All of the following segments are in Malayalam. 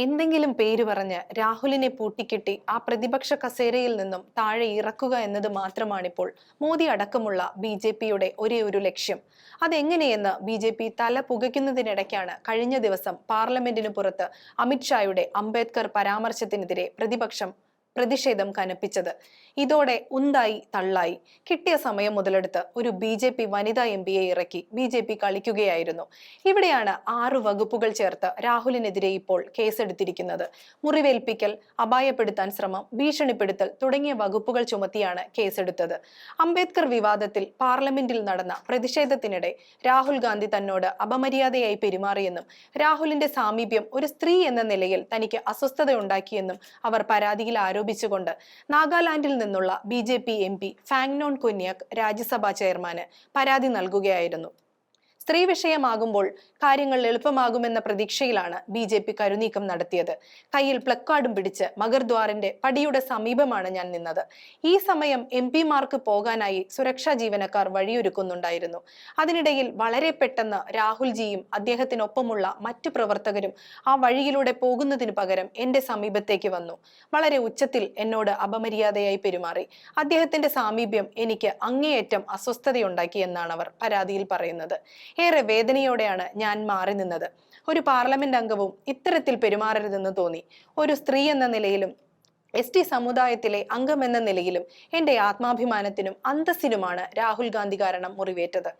എന്തെങ്കിലും പേര് പറഞ്ഞ് രാഹുലിനെ പൂട്ടിക്കെട്ടി ആ പ്രതിപക്ഷ കസേരയിൽ നിന്നും താഴെ ഇറക്കുക എന്നത് മാത്രമാണിപ്പോൾ മോദി അടക്കമുള്ള ബി ജെ പിയുടെ ഒരേ ഒരു ലക്ഷ്യം. അതെങ്ങനെയെന്ന് ബി ജെ പി തല പുകയ്ക്കുന്നതിനിടയ്ക്കാണ് കഴിഞ്ഞ ദിവസം പാർലമെന്റിന് പുറത്ത് അമിത്ഷായുടെ അംബേദ്കർ പരാമർശത്തിനെതിരെ പ്രതിപക്ഷം പ്രതിഷേധം കനപ്പിച്ചത്. ഇതോടെ ഉന്തായി തള്ളായി. കിട്ടിയ സമയം മുതലെടുത്ത് ഒരു ബി ജെ പി വനിതാ എം പിയെ ഇറക്കി ബി ജെ പി കളിക്കുകയായിരുന്നു. ഇവിടെയാണ് ആറ് വകുപ്പുകൾ ചേർത്ത് രാഹുലിനെതിരെ ഇപ്പോൾ കേസെടുത്തിരിക്കുന്നത്. മുറിവേൽപ്പിക്കൽ അപായപ്പെടുത്താൻ ശ്രമം ഭീഷണിപ്പെടുത്തൽ തുടങ്ങിയ വകുപ്പുകൾ ചുമത്തിയാണ് കേസെടുത്തത്. അംബേദ്കർ വിവാദത്തിൽ പാർലമെന്റിൽ നടന്ന പ്രതിഷേധത്തിനിടെ രാഹുൽ ഗാന്ധി തന്നോട് അപമര്യാദയായി പെരുമാറിയെന്നും രാഹുലിന്റെ സാമീപ്യം ഒരു സ്ത്രീ എന്ന നിലയിൽ തനിക്ക് അസ്വസ്ഥതയുണ്ടാക്കിയെന്നും അവർ പരാതിയിൽ ആരോപിച്ചുകൊണ്ട് നാഗാലാൻഡിൽ നിന്നുള്ള B J P M P Phangnon Konyak Rajya Sabha ചെയർമാന് പരാതി നൽകുകയായിരുന്നു. സ്ത്രീ വിഷയമാകുമ്പോൾ കാര്യങ്ങൾ എളുപ്പമാകുമെന്ന പ്രതീക്ഷയിലാണ് ബി ജെ പി കരുനീക്കം നടത്തിയത്. കയ്യിൽ പ്ലക്കാർഡും പിടിച്ച് മഗർദ്വാറിന്റെ പടിയുടെ സമീപമാണ് ഞാൻ നിന്നത്. ഈ സമയം എം പിമാർക്ക് പോകാനായി സുരക്ഷാ ജീവനക്കാർ വഴിയൊരുക്കുന്നുണ്ടായിരുന്നു. അതിനിടയിൽ വളരെ പെട്ടെന്ന് രാഹുൽജിയും അദ്ദേഹത്തിനൊപ്പമുള്ള മറ്റു പ്രവർത്തകരും ആ വഴിയിലൂടെ പോകുന്നതിന് പകരം എന്റെ സമീപത്തേക്ക് വന്നു. വളരെ ഉച്ചത്തിൽ എന്നോട് അപമര്യാദയായി പെരുമാറി. അദ്ദേഹത്തിന്റെ സാമീപ്യം എനിക്ക് അങ്ങേയറ്റം അസ്വസ്ഥതയുണ്ടാക്കി എന്നാണ് അവർ പരാതിയിൽ പറയുന്നത്. ഏറെ വേദനയോടെയാണ് ഞാൻ മാറി നിന്നത്. ഒരു പാർലമെന്റ് അംഗവും ഇത്തരത്തിൽ പെരുമാറരുതെന്ന് തോന്നി. ഒരു സ്ത്രീ എന്ന നിലയിലും എസ് ടി സമുദായത്തിലെ അംഗമെന്ന നിലയിലും എന്റെ ആത്മാഭിമാനത്തിനും അന്തസ്സിനുമാണ് രാഹുൽ ഗാന്ധി കാരണം മുറിവേറ്റത്.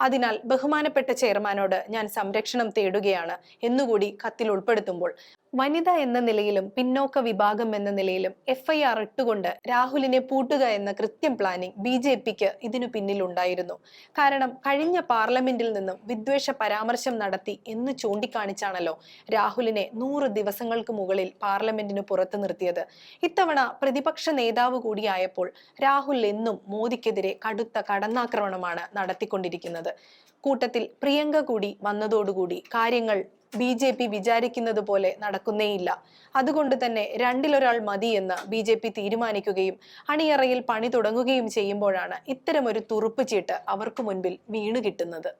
അതിനാൽ ബഹുമാനപ്പെട്ട ചെയർമാനോട് ഞാൻ സംരക്ഷണം തേടുകയാണ് എന്നുകൂടി കത്തിൽ ഉൾപ്പെടുത്തുമ്പോൾ വനിത എന്ന നിലയിലും പിന്നോക്ക വിഭാഗം എന്ന നിലയിലും എഫ് ഐ ആർ ഇട്ടുകൊണ്ട് രാഹുലിനെ പൂട്ടുക എന്ന കൃത്യം പ്ലാനിംഗ് ബി ജെ പിക്ക് ഇതിനു പിന്നിലുണ്ടായിരുന്നു കാരണം കഴിഞ്ഞ പാർലമെന്റിൽ നിന്നും വിദ്വേഷ പരാമർശം നടത്തി എന്ന് ചൂണ്ടിക്കാണിച്ചാണല്ലോ രാഹുലിനെ നൂറ് ദിവസങ്ങൾക്ക് മുകളിൽ പാർലമെന്റിന് പുറത്തു നിർത്തിയത്. ഇത്തവണ പ്രതിപക്ഷ നേതാവ് കൂടിയായപ്പോൾ രാഹുൽ എന്നും മോദിക്കെതിരെ കടുത്ത കടന്നാക്രമണമാണ് നടത്തിക്കൊണ്ടിരിക്കുന്നത്. കൂട്ടത്തിൽ പ്രിയങ്ക കൂടി വന്നതോടുകൂടി കാര്യങ്ങൾ ബി ജെ പി വിചാരിക്കുന്നത് പോലെ നടക്കുന്നേയില്ല. അതുകൊണ്ട് തന്നെ രണ്ടിലൊരാൾ മതിയെന്ന് ബി ജെ പി തീരുമാനിക്കുകയും അണിയറയിൽ പണി തുടങ്ങുകയും ചെയ്യുമ്പോഴാണ് ഇത്തരമൊരു തുറുപ്പ് ചീട്ട് അവർക്ക് മുൻപിൽ വീണു കിട്ടുന്നത്.